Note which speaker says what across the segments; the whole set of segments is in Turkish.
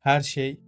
Speaker 1: Her şey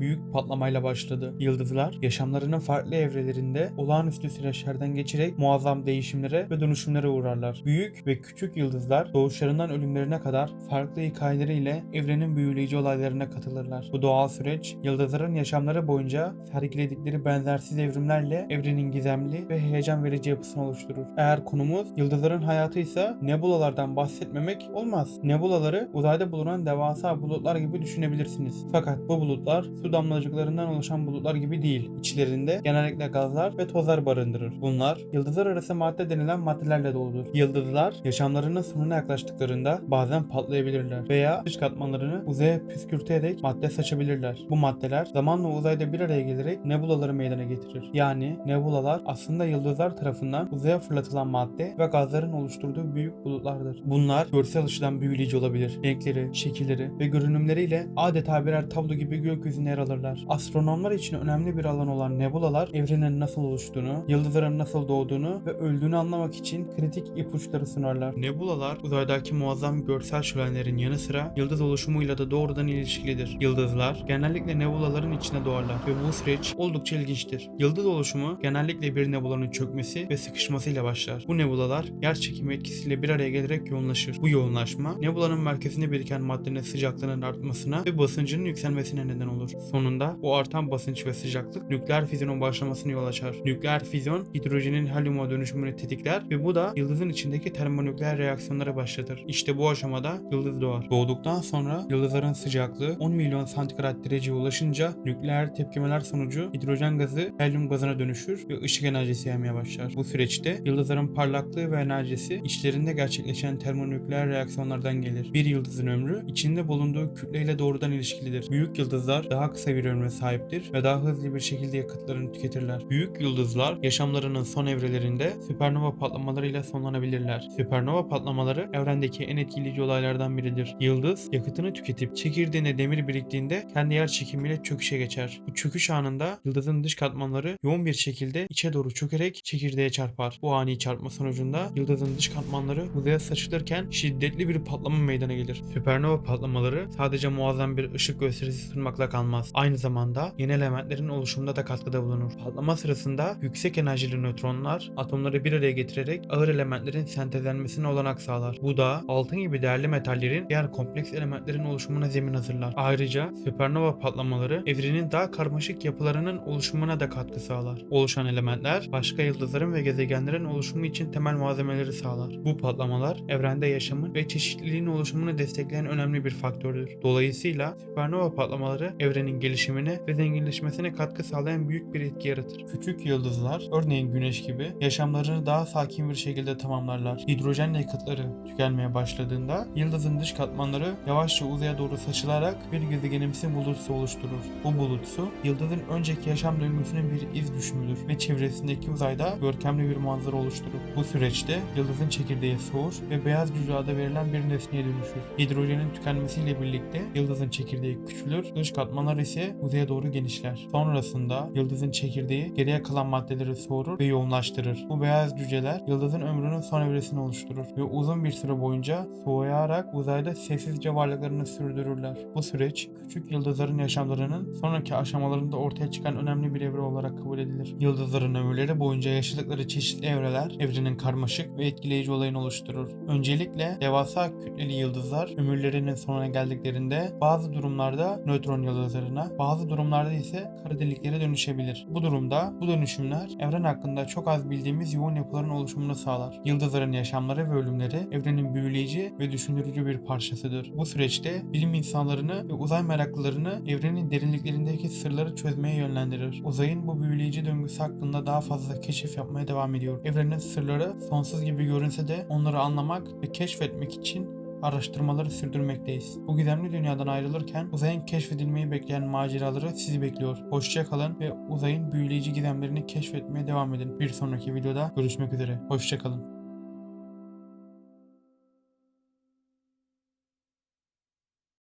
Speaker 1: büyük patlamayla başladı. Yıldızlar yaşamlarının farklı evrelerinde olağanüstü süreçlerden geçerek muazzam değişimlere ve dönüşümlere uğrarlar. Büyük ve küçük yıldızlar doğuşlarından ölümlerine kadar farklı hikayeleriyle evrenin büyüleyici olaylarına katılırlar. Bu doğal süreç yıldızların yaşamları boyunca sergiledikleri benzersiz evrimlerle evrenin gizemli ve heyecan verici yapısını oluşturur. Eğer konumuz yıldızların hayatıysa nebulalardan bahsetmemek olmaz. Nebulaları uzayda bulunan devasa bulutlar gibi düşünebilirsiniz. Fakat bu bulutlar su damlacıklarından oluşan bulutlar gibi değil. İçlerinde genellikle gazlar ve tozlar barındırır. Bunlar yıldızlar arası madde denilen maddelerle doludur. Yıldızlar yaşamlarının sonuna yaklaştıklarında bazen patlayabilirler veya dış katmanlarını uzaya püskürterek madde saçabilirler. Bu maddeler zamanla uzayda bir araya gelerek nebulaları meydana getirir. Yani nebulalar aslında yıldızlar tarafından uzaya fırlatılan madde ve gazların oluşturduğu büyük bulutlardır. Bunlar görsel açıdan büyüleyici olabilir. Renkleri, şekilleri ve görünümleriyle adeta birer tablo gibi gökyüzünde yer alırlar. Astronomlar için önemli bir alan olan nebulalar evrenin nasıl oluştuğunu, yıldızların nasıl doğduğunu ve öldüğünü anlamak için kritik ipuçları sunarlar. Nebulalar uzaydaki muazzam görsel şölenlerin yanı sıra yıldız oluşumuyla da doğrudan ilişkilidir. Yıldızlar genellikle nebulaların içine doğarlar ve bu süreç oldukça ilginçtir. Yıldız oluşumu genellikle bir nebulanın çökmesi ve sıkışmasıyla başlar. Bu nebulalar yer çekimi etkisiyle bir araya gelerek yoğunlaşır. Bu yoğunlaşma nebulanın merkezinde biriken maddenin sıcaklığının artmasına ve basıncının yükselmesine neden olur. Sonunda bu artan basınç ve sıcaklık nükleer füzyonun başlamasına yol açar. Nükleer füzyon hidrojenin helyuma dönüşümünü tetikler ve bu da yıldızın içindeki termonükleer reaksiyonları başlatır. İşte bu aşamada yıldız doğar. Doğduktan sonra yıldızların sıcaklığı 10 milyon santigrat dereceye ulaşınca nükleer tepkimeler sonucu hidrojen gazı helyum gazına dönüşür ve ışık enerjisi yaymaya başlar. Bu süreçte yıldızların parlaklığı ve enerjisi içlerinde gerçekleşen termonükleer reaksiyonlardan gelir. Bir yıldızın ömrü içinde bulunduğu kütleyle doğrudan ilişkilidir. Büyük yıldızlar daha kısa bir ömre sahiptir ve daha hızlı bir şekilde yakıtlarını tüketirler. Büyük yıldızlar yaşamlarının son evrelerinde süpernova patlamalarıyla sonlanabilirler. Süpernova patlamaları evrendeki en etkileyici olaylardan biridir. Yıldız yakıtını tüketip çekirdeğine demir biriktiğinde kendi yer çekimiyle çöküşe geçer. Bu çöküş anında yıldızın dış katmanları yoğun bir şekilde içe doğru çökerek çekirdeğe çarpar. Bu ani çarpma sonucunda yıldızın dış katmanları uzaya saçılırken şiddetli bir patlama meydana gelir. Süpernova patlamaları sadece muazzam bir ışık gösterisi sunmakla kalmaz. Aynı zamanda yeni elementlerin oluşumunda da katkıda bulunur. Patlama sırasında yüksek enerjili nötronlar atomları bir araya getirerek ağır elementlerin sentezlenmesine olanak sağlar. Bu da altın gibi değerli metallerin diğer kompleks elementlerin oluşumuna zemin hazırlar. Ayrıca süpernova patlamaları evrenin daha karmaşık yapılarının oluşumuna da katkı sağlar. Oluşan elementler başka yıldızların ve gezegenlerin oluşumu için temel malzemeleri sağlar. Bu patlamalar evrende yaşamın ve çeşitliliğin oluşumunu destekleyen önemli bir faktördür. Dolayısıyla süpernova patlamaları evrenin gelişimine ve zenginleşmesine katkı sağlayan büyük bir etki yaratır. Küçük yıldızlar, örneğin güneş gibi yaşamlarını daha sakin bir şekilde tamamlarlar. Hidrojen yakıtları tükenmeye başladığında yıldızın dış katmanları yavaşça uzaya doğru saçılarak bir gezegenimsi bulutsu oluşturur. Bu bulutsu yıldızın önceki yaşam döngüsünün bir iz düşümüdür ve çevresindeki uzayda görkemli bir manzara oluşturur. Bu süreçte yıldızın çekirdeği soğur ve beyaz cüce adı verilen bir nesneye dönüşür. Hidrojenin tükenmesiyle birlikte yıldızın çekirdeği küçülür, dış katmanlar ise uzaya doğru genişler. Sonrasında yıldızın çekirdeği geriye kalan maddeleri soğurur ve yoğunlaştırır. Bu beyaz cüceler yıldızın ömrünün son evresini oluşturur ve uzun bir süre boyunca soğuyarak uzayda sessizce varlıklarını sürdürürler. Bu süreç küçük yıldızların yaşamlarının sonraki aşamalarında ortaya çıkan önemli bir evre olarak kabul edilir. Yıldızların ömürleri boyunca yaşadıkları çeşitli evreler evrenin karmaşık ve etkileyici olayını oluşturur. Öncelikle devasa kütleli yıldızlar ömürlerinin sonuna geldiklerinde bazı durumlarda nötron yıldızlarına, bazı durumlarda ise kara deliklere dönüşebilir. Bu durumda bu dönüşümler evren hakkında çok az bildiğimiz yoğun yapıların oluşumunu sağlar. Yıldızların yaşamları ve ölümleri evrenin büyüleyici ve düşündürücü bir parçasıdır. Bu süreçte bilim insanlarını ve uzay meraklılarını evrenin derinliklerindeki sırları çözmeye yönlendirir. Uzayın bu büyüleyici döngüsü hakkında daha fazla keşif yapmaya devam ediyor. Evrenin sırları sonsuz gibi görünse de onları anlamak ve keşfetmek için araştırmaları sürdürmekteyiz. Bu gizemli dünyadan ayrılırken uzayın keşfedilmeyi bekleyen maceraları sizi bekliyor. Hoşça kalın ve uzayın büyüleyici gizemlerini keşfetmeye devam edin. Bir sonraki videoda görüşmek üzere. Hoşça kalın.